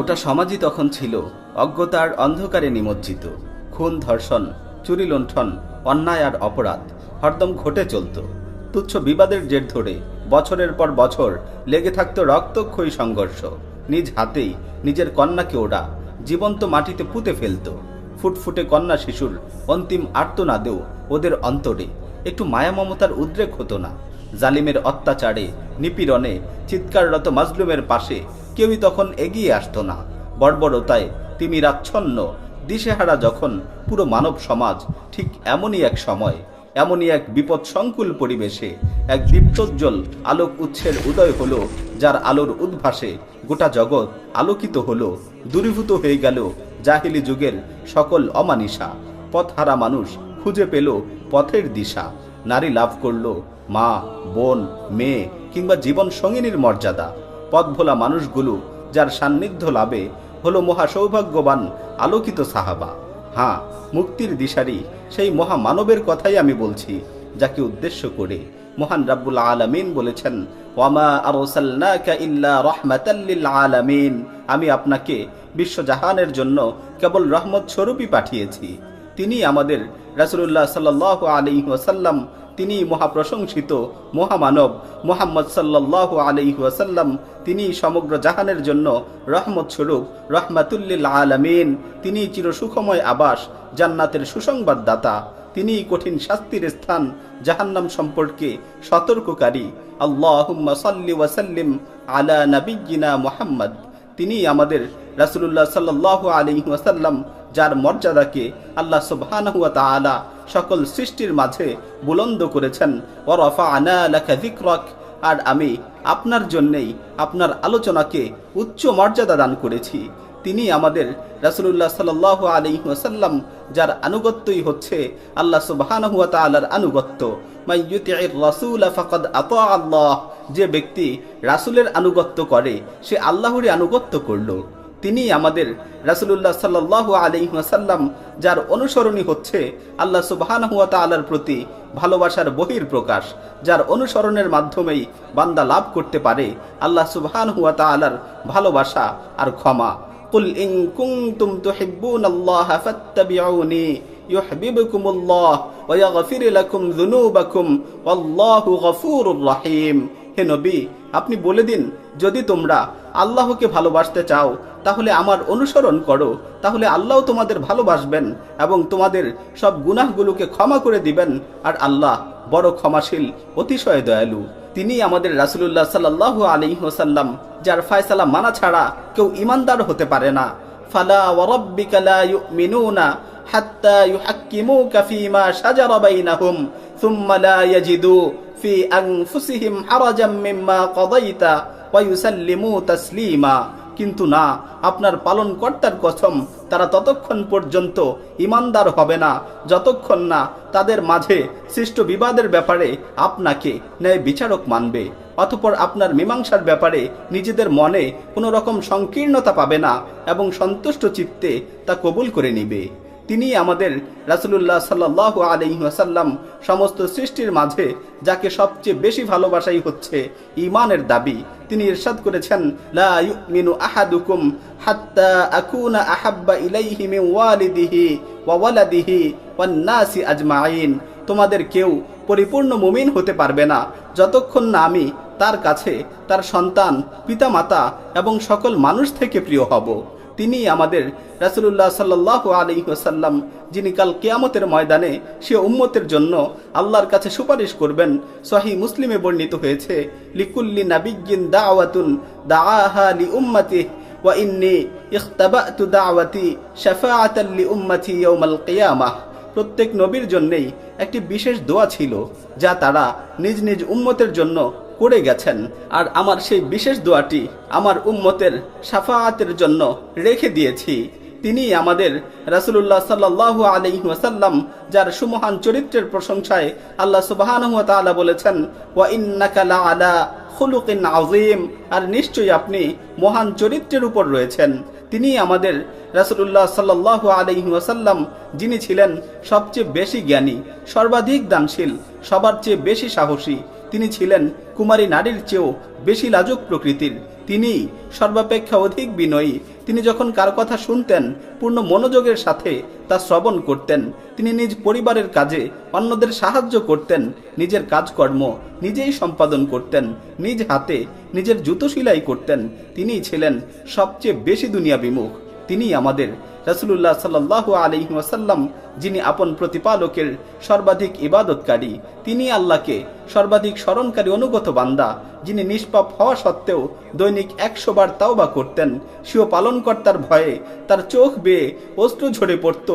গোটা সমাজই তখন ছিল অজ্ঞতার অন্ধকারে নিমজ্জিত। খুন, ধর্ষণ, চুরি, লুণ্ঠন, অন্যায় আর অপরাধ হরদম ঘটে চলত। তুচ্ছ বিবাদের জের ধরে বছরের পর বছর লেগে থাকত রক্তক্ষয়ী সংঘর্ষ। নিজ হাতেই নিজের কন্যাকে ওরা জীবন্ত মাটিতে পুঁতে ফেলত। ফুটফুটে কন্যা শিশুর অন্তিম আর্তনাদেও ওদের অন্তরে একটু মায়া মমতার উদ্রেক হতো না। জালিমের অত্যাচারে নিপীড়নে চিৎকাররত মাজলুমের পাশে কেউই তখন এগিয়ে আসতো না। বর্বরতায় তিমিরাচ্ছন্ন দিশেহারা যখন পুরো মানব সমাজ ঠিক এমনই এক সময়, এমনই এক বিপদ সংকুল পরিবেশে এক দীপ্তোজ্জ্বল আলোক উৎসের উদয় হলো, যার আলোর উদ্ভাসে গোটা জগৎ আলোকিত হলো, দূরীভূত হয়ে গেল জাহিলি যুগের সকল অমানিসা পথহারা মানুষ খুঁজে পেল পথের দিশা। নারী লাভ করল মা, বোন, মেয়ে কিংবা জীবন সঙ্গিনীর মর্যাদা। পথভোলা মানুষগুলো, যার সান্নিধ্য লাভে হলো মহা সৌভাগ্যবান আলোকিত সাহাবা। হ্যাঁ মুক্তির দিশারি সেই মহা মানবের কথাই আমি বলছি, যাকে উদ্দেশ্য করে মহান রাব্বুল আলামিন বলেছেন, ওয়ামা আমি আপনাকে বিশ্বজাহানের জন্য কেবল রহমত স্বরূপই পাঠিয়েছি। তিনি আমাদের রাসূলুল্লাহ সাল্লাল্লাহু আলাইহি ওয়াসাল্লাম, তিনি মহাপ্রশংসিত মহামানব মোহাম্মদ সাল্লাল্লাহু আলাইহি ওয়াসাল্লাম, তিনি সমগ্র জাহানের জন্য রহমত স্বরূপ রহমাতুল্লিল আলামিন, তিনি চিরসুখময় আবাস, জান্নাতের সুসংবাদদাতা। তিনি কঠিন শাস্তির স্থান, জাহান্নাম সম্পর্কে সতর্ককারী। আল্লাহুম্মা সাল্লি ওয়াসাল্লিম আলা নাবিয়্যিনা মোহাম্মদ। তিনি আমাদের রাসূলুল্লাহ সাল্লাল্লাহু আলাইহি ওয়াসাল্লাম যার মর্যাদাকে আল্লাহ সুবহানাহু ওয়া তাআলা সকল সৃষ্টির মাঝে বুলন্দ করেছেন। ও রফা আনা লেখা যিকরাক। আর আমি আপনার জন্যেই আপনার আলোচনাকে উচ্চ মর্যাদা দান করেছি। তিনি আমাদের রাসূলুল্লাহ সাল্লাল্লাহু আলাইহি ওয়াসাল্লাম যার আনুগত্যই হচ্ছে আল্লাহ সুবহানাহু ওয়া তাআলার আনুগত্য। যে ব্যক্তি রাসূলের আনুগত্য করে, সে আল্লাহরই আনুগত্য করল। তিনি আমাদের রাসূলুল্লাহ সাল্লাল্লাহু আলাইহি ওয়াসাল্লাম, যার অনুসরণই হচ্ছে আল্লাহ সুবহানাহু ওয়া তাআলার প্রতি ভালোবাসার বহির প্রকাশ যার অনুসরণের মাধ্যমেই বান্দা লাভ করতে পারে আল্লাহ সুবহানাহু ওয়া তাআলার ভালোবাসা আর ক্ষমা। কুল ইন কুনতুম তুহিব্বুনাল্লাহা ফাত্তাবিউনি ইউহিব্বুকুমুল্লাহ ওয়া ইয়াগফির লাকুম যুনুবাকুম, ওয়াল্লাহু গফুরুর রহিম। হে নবী, আপনি বলে দিন, যদি তোমরা আল্লাহকে ভালোবাসতে চাও, তাহলে আমার অনুসরণ করো, তাহলে আল্লাহ তোমাদের ভালোবাসবেন এবং তোমাদের সব গুনাহগুলোকে ক্ষমা করে দিবেন, আর আল্লাহ বড় ক্ষমাশীল, অতিশয় দয়ালু। তিনি আমাদের রাসূলুল্লাহ সাল্লাল্লাহু আলাইহি ওয়াসাল্লাম, যার ফয়সালা মানা ছাড়া কেউ ইমানদার হতে পারে না। ফালা আনফুসিহিম হারাজাম মিম্মা কাদাইতা ওয়া ইউসাল্লিমু তাসলিমা। কিন্তু না, আপনার পালনকর্তার কসম তারা ততক্ষণ পর্যন্ত ইমানদার হবে না। যতক্ষণ না তাদের মাঝে সৃষ্ট বিবাদের ব্যাপারে আপনাকে ন্যায় বিচারক মানবে। অতপর আপনার মীমাংসার ব্যাপারে নিজেদের মনে কোনো রকম সংকীর্ণতা পাবে না এবং সন্তুষ্ট চিত্তে তা কবুল করে নিবে। তিনি আমাদের রাসূলুল্লাহ সাল্লাহ আলহিহাসাল্লাম সমস্ত সৃষ্টির মাঝে যাকে সবচেয়ে বেশি ভালোবাসাই হচ্ছে ইমানের দাবি, তিনি ইরশাদ করেছেন, লা ইউমিনু আহাদুকুম হাত্তা আকুনা আহাব্বা ইলাইহি ওয়ালিদিহি ওয়া ওয়ালাদিহি ওয়ান নাসি আজমাইন তোমাদের কেউ পরিপূর্ণ মুমিন হতে পারবে না, যতক্ষণ না আমি তার কাছে তার সন্তান, পিতামাতা এবং সকল মানুষ থেকে প্রিয় হব। তিনি আমাদের রাসুলুল্লাহ সাল্লাহ আলহিহাসাল্লাম যিনি কাল কেয়ামতের ময়দানে সে উম্মতের জন্য আল্লাহর কাছে সুপারিশ করবেন সহি মুসলিমে বর্ণিত হয়েছে, লিকুল্লি নাবিগিন দাওয়াতুন দাআহা লি উম্মতি ওয়া ইন্নি ইখতাবাতু দাওয়াতি শাফাআতান লি উম্মতি ইয়াউমাল কিয়ামাহ। প্রত্যেক নবীর জন্যেই একটি বিশেষ দোয়া ছিল, যা তারা নিজ নিজ উম্মতের জন্য করে গেছেন আর আমার সেই বিশেষ দোয়াটি আমার উম্মতের সাফায়াতের জন্য রেখে দিয়েছি। তিনি আমাদের রাসুলুল্লাহ সাল্লাহু আলহি ওয়াসাল্লাম, যার সুমহান চরিত্রের প্রশংসায় আল্লাহ সুবাহানহু তাআলা বলেছেন, ওয়া ইন্নাকা লা আলা খুলুকিন আযীম আর নিশ্চয়ই আপনি মহান চরিত্রের উপর রয়েছেন। তিনি আমাদের রাসুলুল্লাহ সাল্লাহ আলহি ওয়াসাল্লাম, যিনি ছিলেন সবচেয়ে বেশি জ্ঞানী, সর্বাধিক দানশীল, সবার চেয়ে বেশি সাহসী তিনি ছিলেন কুমারী নারীর চেয়েও বেশি লাজুক প্রকৃতির। তিনি সর্বাপেক্ষা অধিক বিনয়ী। তিনি যখন কার কথা শুনতেন, পূর্ণ মনোযোগের সাথে তা শ্রবণ করতেন। তিনি নিজ পরিবারের কাজে অন্যদের সাহায্য করতেন, নিজের কাজকর্ম নিজেই সম্পাদন করতেন, নিজ হাতে নিজের জুতো সেলাই করতেন। তিনিই ছিলেন সবচেয়ে বেশি দুনিয়া বিমুখ তিনি আমাদের রসুল্লাহ সাল্লাহ আলী ওয়াসাল্লাম, যিনি আপন প্রতিপালকের সর্বাধিক ইবাদতকারী, তিনি আল্লাহকে সর্বাধিক স্মরণকারী অনুগত বান্দা, যিনি নিষ্পাপ হওয়া সত্ত্বেও দৈনিক একশো বার তাওবা করতেন। স্বীয় পালনকর্তার ভয়ে তার চোখ বেয়ে অস্ত্র ঝরে পড়ত,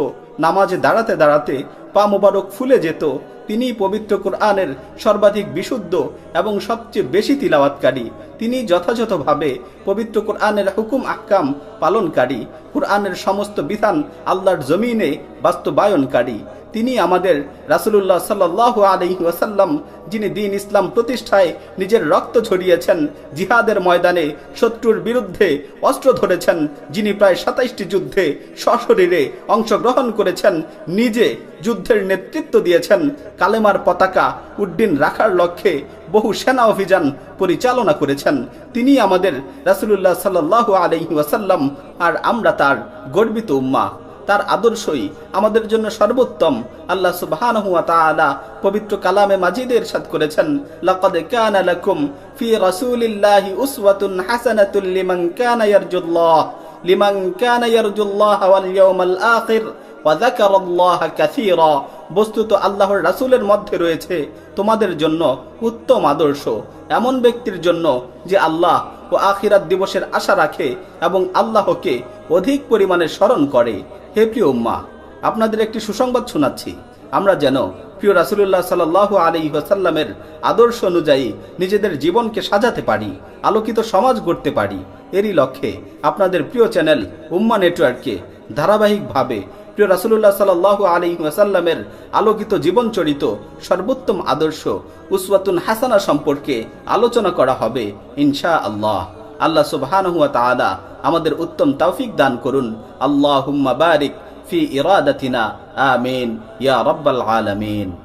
নামাজে দাঁড়াতে দাঁড়াতে পা মোবারক ফুলে যেত তিনি পবিত্র কোরআনের সর্বাধিক বিশুদ্ধ এবং সবচেয়ে বেশি তিলাওয়াতকারী। তিনি যথাযথভাবে পবিত্র কোরআনের হুকুম আকাম পালনকারী। কোরআনের সমস্ত বিধান আল্লাহর জমিনে বাস্তবায়নকারী। তিনি আমাদের রাসুলুল্লাহ সাল্লাহ আলহি ওয়াসাল্লাম, যিনি দিন ইসলাম প্রতিষ্ঠায় নিজের রক্ত ঝরিয়েছেন, জিহাদের ময়দানে শত্রুর বিরুদ্ধে অস্ত্র ধরেছেন, যিনি প্রায় সাতাইশটি যুদ্ধে সশরীরে অংশগ্রহণ করেছেন, নিজে যুদ্ধের নেতৃত্ব দিয়েছেন, কালেমার পতাকা উড্ডিন রাখার লক্ষ্যে বহু সেনা অভিযান পরিচালনা করেছেন। তিনি আমাদের রাসুলুল্লাহ সাল্লাহ আলহি ওয়াসাল্লাম আর আমরা তার গর্বিত উম্মা তার আদর্শই আমাদের জন্য সর্বোত্তম। আল্লাহ সুবহান হুয়া তালা পবিত্র কালামে মাজিদের সাদ করেছেন, লাকাদ কানা লাকুম ফি রাসূলিল্লাহি উসওয়াতুন হাসানাতুল লিমান কানা ইয়ারজুল্লাহ, লিমান কানা ইয়ারজুল্লাহ ওয়াল ইয়াউমাল আখির, ওয়া যাকারাল্লাহ কাসীরা। বস্তুত আল্লাহর রাসূলের মধ্যে রয়েছে তোমাদের জন্য উত্তম আদর্শ। এমন ব্যক্তির জন্য যে আল্লাহ ও আখিরাত দিবসের আশা রাখে এবং আল্লাহকে অধিক পরিমাণে স্মরণ করে। হে প্রিয় উম্মা, আপনাদের একটি সুসংবাদ শোনাচ্ছি। আমরা যেন প্রিয় রাসুলুল্লাহ সাল আলী ওয়াসাল্লামের আদর্শ অনুযায়ী নিজেদের জীবনকে সাজাতে পারি, আলোকিত সমাজ গড়তে পারি। এরই লক্ষ্যে আপনাদের প্রিয় চ্যানেল উম্মা নেটওয়ার্ককে ধারাবাহিকভাবে প্রিয় রাসুলুল্লাহ সাল আলী ওয়াসাল্লামের আলোকিত জীবনচরিত সর্বোত্তম আদর্শ উসওয়াতুন হাসানা সম্পর্কে আলোচনা করা হবে ইনশা আল্লাহ আল্লাহ সুবাহানহুয়া তাআলা আমাদের উত্তম তৌফিক দান করুন। আল্লাহ বারিক ফি ইরাদাতিনা, আমিন। ইয়া রব্বাল আলামিন।